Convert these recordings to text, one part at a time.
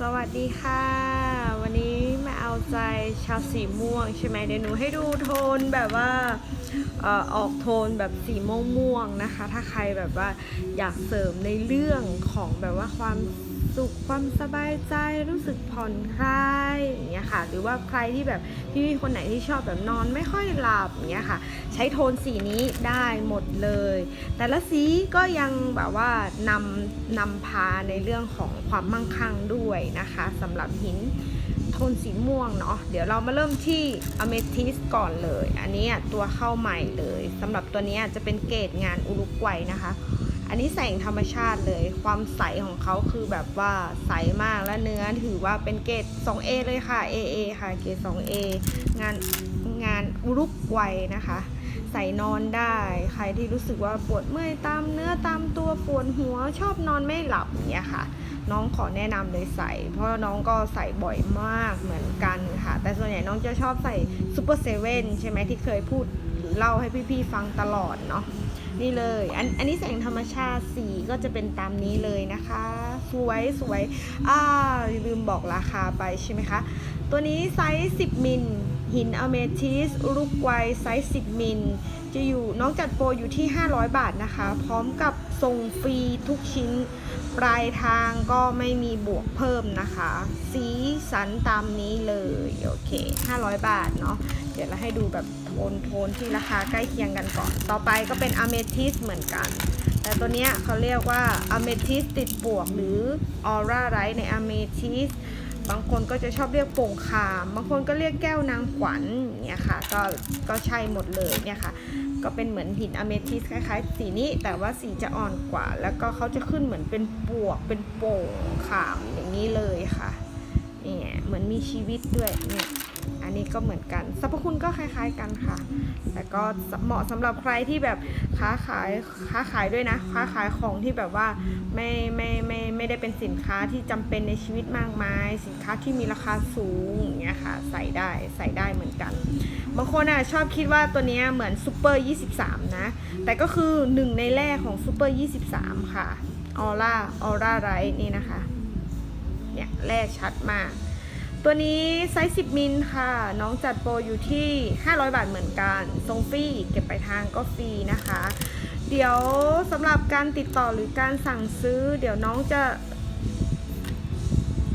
สวัสดีค่ะ วันนี้มาเอาใจชาวสีม่วงใช่ไหมเดี๋ยวหนูให้ดูโทนแบบว่าออกโทนแบบสีม่วงม่วงๆนะคะ ถ้าใครแบบว่าอยากเสริมในเรื่องของแบบว่าความ สุขความสบายใจรู้สึกผ่อนคลายอย่างเงี้ยค่ะ หรือว่าใครที่แบบพี่ๆคนไหนที่ชอบแบบนอนไม่ค่อยหลับอย่างเงี้ยค่ะ ใช้โทนสีนี้ได้หมดเลย แต่ละสีก็ยังแบบว่านำนำพาในเรื่องของความมั่งคั่งด้วยนะคะสำหรับหินโทนสีม่วงเนาะเดี๋ยวเรามาเริ่มที่อเมทิสก่อนเลย อันนี้ตัวเข้าใหม่เลยสำหรับตัวนี้จะเป็นเกรดงานอุรุกวัยนะคะ อันนี้แสงธรรมชาติเลย ความใสของเขาคือแบบว่าใสมากและเนื้อถือว่าเป็นเกรด 2A เลยค่ะ AA ค่ะ เกรด 2A งานงานอุรุกวัยนะคะ ใส่นอนได้ ใครที่รู้สึกว่าปวดเมื่อยตามเนื้อตามตัวปวดหัวชอบนอนไม่หลับเงี้ยค่ะ น้องขอแนะนำเลยใส่ เพราะน้องก็ใส่บ่อยมากเหมือนกันค่ะ แต่ส่วนใหญ่น้องจะชอบใส่ซูเปอร์เซเว่นใช่ไหมที่เคยพูดเล่าให้พี่ๆฟังตลอดเนาะ นี่เลยอันอันนี้แสงธรรมชาติสีก็จะเป็นตามนี้เลยนะคะ สวยสวยอ่าลืมบอกราคาไปใช่ไหมคะ ตัวนี้ไซส์ 10 มิล หินอเมทิสอุรุกวัยไซส์ 10 มิล จะอยู่น้องจัดโปรอยู่ที่ 500 บาทนะคะ พร้อมกับส่งฟรีทุกชิ้น ปลายทางก็ไม่มีบวกเพิ่มนะคะ สีสันตามนี้เลย โอเค 500 บาทเนาะเดี๋ยวเราให้ดูแบบโทนโทนที่ราคาใกล้เคียงกันก่อน ต่อไปก็เป็นอเมทิสเหมือนกัน แต่ตัวเนี้ยเขาเรียกว่าอเมทิสติดบวกหรือออร่าไรในอเมทิส บางคนก็จะชอบเรียกโป่งคาม บางคนก็เรียกแก้วนางขวัญเนี่ยค่ะก็ก็ใช่หมดเลยเนี่ยค่ะ ก็เป็นเหมือนหินอเมทิสคล้ายๆ สีนี้แต่ว่าสีจะอ่อนกว่า แล้วก็เขาจะขึ้นเหมือนเป็นปวกเป็นโป่งขามอย่างนี้เลยค่ะเนี่ยเหมือนมีชีวิตด้วยเนี่ย อันนี้ก็เหมือนกันสรรพคุณก็คล้าย ๆกันค่ะ แต่ก็เหมาะสำหรับใครที่แบบค้าขายค้าขายด้วยนะ ค้าขายของที่แบบว่าไม่ไม่ไม่ไม่ได้เป็นสินค้าที่จำเป็นในชีวิตมากมาย สินค้าที่มีราคาสูงอย่างเงี้ยค่ะใส่ได้ใส่ได้เหมือนกันบางคนอะชอบคิดว่าตัวนี้เหมือนซูเปอร์23 นะ แต่ก็คือหนึ่งในแรกของซูเปอร์23 ค่ะออร่าออร่าไรนี่นะคะเนี่ยแรกชัดมาก ตัวนี้ไซส์ 10 มิลค่ะ น้องจัดโปรอยู่ที่ 500 บาทเหมือนกันทรงฟรีเก็บไปลายทางก็ฟรีนะคะ เดี๋ยวสำหรับการติดต่อหรือการสั่งซื้อ เดี๋ยวน้องจะ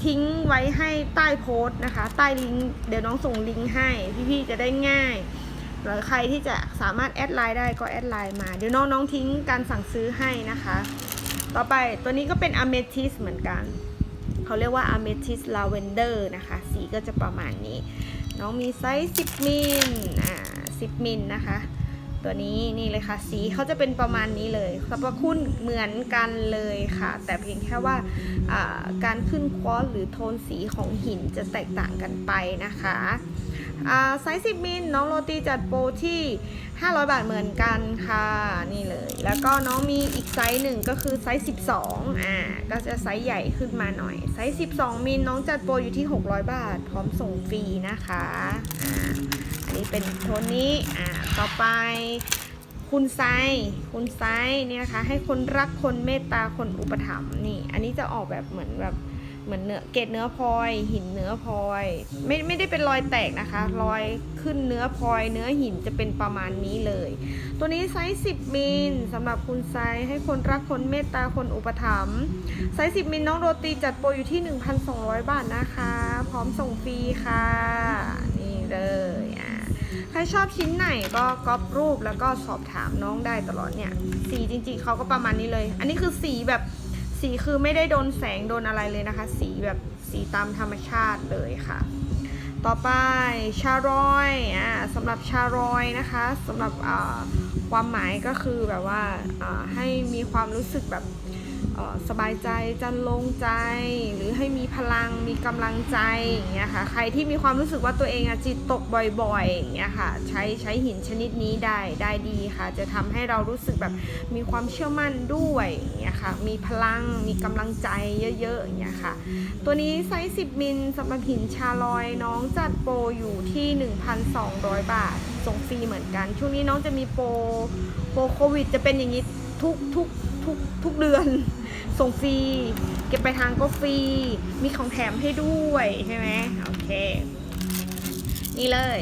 ทิ้งไว้ให้ใต้โพสต์นะคะ ใต้ลิงก์เดี๋ยวน้องส่งลิงก์ให้ พี่ๆจะได้ง่ายหรือใครที่จะสามารถแอดไลน์ได้ก็แอดไลน์มาเดี๋ยวน้องน้องทิ้งการสั่งซื้อให้นะคะ ต่อไปตัวนี้ก็เป็นอเมทิสเหมือนกัน เขาเรียกว่า Amethyst Lavender นะคะ สีก็จะประมาณนี้ น้องมีไซส์ 10 มิลอ่า10 มิลนะคะ ตัวนี้นี่เลยค่ะ สีเขาจะเป็นประมาณนี้เลยสรรพคุณเหมือนกันเลยค่ะ แต่เพียงแค่ว่าการขึ้นควอสหรือโทนสีของหินจะแตกต่างกันไปนะคะ ไซส์10มิลน้องโรตีจัดโปรที่ 500 บาทเหมือนกันค่ะ นี่เลย แล้วก็น้องมีอีกไซส์หนึ่งก็คือไซส์ 12 อ่า ก็จะไซส์ใหญ่ขึ้นมาหน่อย ไซส์ 12 มิลน้องจัดโปรอยู่ที่ 600 บาท พร้อมส่งฟรีนะคะอ่าอันนี้เป็นโทนนี้ อ่า ต่อไปคุณไซ คุณไซเนี่ยนะคะ ให้คนรักคนเมตตาคนอุปถัมภ์นี่ อันนี้จะออกแบบเหมือนแบบ เหมือนเนื้อเกล็ดเนื้อพลอย หินเนื้อพลอย ไม่ไม่ได้เป็นรอยแตกนะคะ รอยขึ้นเนื้อพลอย เนื้อหินจะเป็นประมาณนี้เลย ตัวนี้ไซส์10มิลสำหรับคุณไซส์ให้คนรักคนเมตตาคนอุปถัมภ์ไซส์10มิลน้องโรตีจัดโปรอยู่ที่ 1,200 บาทนะคะ พร้อมส่งฟรีค่ะ นี่เลยอะใครชอบชิ้นไหนก็ก๊อปรูปแล้วก็สอบถามน้องได้ตลอดเนี่ยสีจริงๆเขาก็ประมาณนี้เลย อันนี้คือสีแบบ สีคือไม่ได้โดนแสงโดนอะไรเลยนะคะ สีแบบสีตามธรรมชาติเลยค่ะ ต่อไปชารอยอ่าสำหรับชารอยนะคะสำหรับอ่าความหมายก็คือแบบว่าอ่าให้มีความรู้สึกแบบ สบายใจจันลงใจ หรือให้มีพลังมีกำลังใจอย่างเงี้ยค่ะ ใครที่มีความรู้สึกว่าตัวเองอะจิตตกบ่อยๆอย่างเงี้ยค่ะ ใช้ใช้หินชนิดนี้ได้ได้ดีค่ะ จะทำให้เรารู้สึกแบบมีความเชื่อมั่นด้วยอย่างเงี้ยค่ะ มีพลังมีกำลังใจเยอะๆอย่างเงี้ยค่ะ ตัวนี้ไซส์10มิลสำหรับหินชาลอยน้องจัดโปรอยู่ที่ 1,200 บาทส่งฟรีเหมือนกัน ช่วงนี้น้องจะมีโปรโปรโควิด จะเป็นอย่างนี้ทุกทุกทุกทุกเดือน ส่งฟรี เก็บไปทางก็ฟรี มีของแถมให้ด้วยใช่ไหมโอเค นี่เลย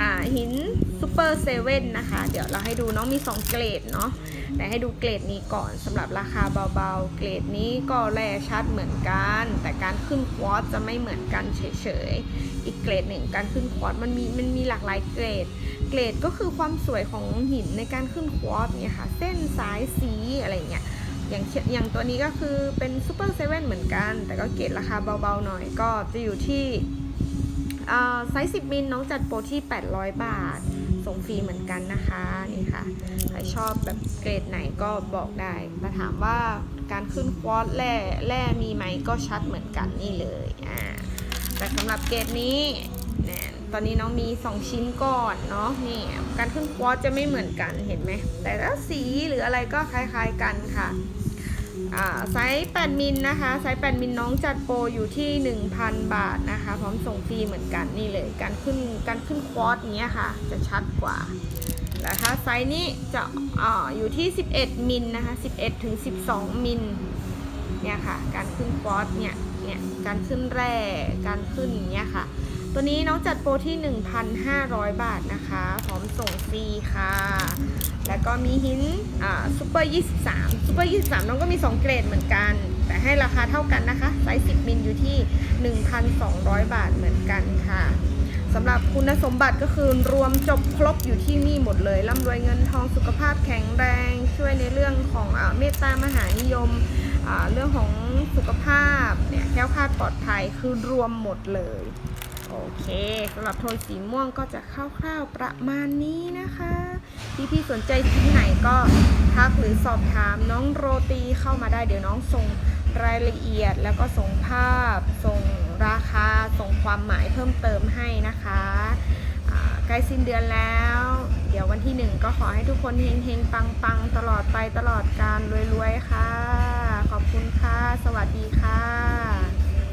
อ่าหินซูเปอร์เซเว่นนะคะ เดี๋ยวเราให้ดูน้องมี 2 เกรดเนาะแต่ให้ดูเกรดนี้ก่อนสำหรับราคาเบาๆ เกรดนี้ก็แร่ชัดเหมือนกัน แต่การขึ้นควอตจะไม่เหมือนกันเฉยๆ อีกเกรดหนึ่งการขึ้นควอตมันมีมันมีหลากหลายเกรด เกรดก็คือความสวยของหินในการขึ้นควอตเนี่ยค่ะ เส้นสายสีอะไรเงี้ย อย่างอย่างตัวนี้ก็คือเป็นซูเปอร์เซเว่นเหมือนกัน แต่ก็เกรดราคาเบาๆหน่อยก็จะอยู่ที่ไซส์ 10 มิลน้องจัดโปรที่ 800 บาท ส่งฟรีเหมือนกันนะคะนี่ค่ะ ใครชอบแบบเกรดไหนก็บอกได้แต่ถามว่าการขึ้นควอตแร่แร่มีไหมก็ชัดเหมือนกันนี่เลยอ่าแต่สำหรับเกรดนี้ ตอนนี้น้องมี 2 ชิ้นก่อนเนาะนี่การขึ้นควอตจะไม่เหมือนกันเห็นไหม แต่ละสีหรืออะไรก็คล้ายๆกันค่ะไซส์8มิลนะคะไซส์8มิลน้องจัดโปรอยู่ที่ 1,000 บาทนะคะ พร้อมส่งฟรีเหมือนกันนี่เลย การขึ้นการขึ้นควอตเนี้ยค่ะ จะชัดกว่าแต่ถ้าไซส์นี้จะออยู่ที่ 11 มิลนะคะ 11ถึง12 มิลเนี่ยค่ะ การขึ้นควอตเนี่ยเนี่ยการขึ้นแร่การขึ้นเงี้ยค่ะ ตัวนี้น้องจัดโปรที่ 1,500 บาทนะคะ พร้อมส่งฟรีค่ะ แล้วก็มีหินอ่าซูเปอร์23ซูเปอร์23 น้องก็มี 2 เกรดเหมือนกัน แต่ให้ราคาเท่ากันนะคะ ไซส์ 10 มิลอยู่ที่ 1,200 บาทเหมือนกันค่ะสำหรับคุณสมบัติก็คือรวมจบครบอยู่ที่นี่หมดเลยร่ำรวยเงินทองสุขภาพแข็งแรง ช่วยในเรื่องของอเมตตามหานิยม เรื่องของสุขภาพเนี่ยแคล้วคลาดปลอดภัยคือรวมหมดเลย โอเคสำหรับโทนสีม่วงก็จะคร่าวๆประมาณนี้นะคะ พี่ๆสนใจที่ไหนก็ทักหรือสอบถามน้องโรตีเข้ามาได้เดี๋ยวน้องส่งรายละเอียดแล้วก็ส่งภาพ ส่งราคา ส่งความหมายเพิ่มเติมให้นะคะใกล้สิ้นเดือนแล้ว เดี๋ยววันที่หนึ่งก็ขอให้ทุกคนเฮงๆ ปังๆ ตลอดไปตลอดการรวยๆ ค่ะ ขอบคุณค่ะ สวัสดีค่ะ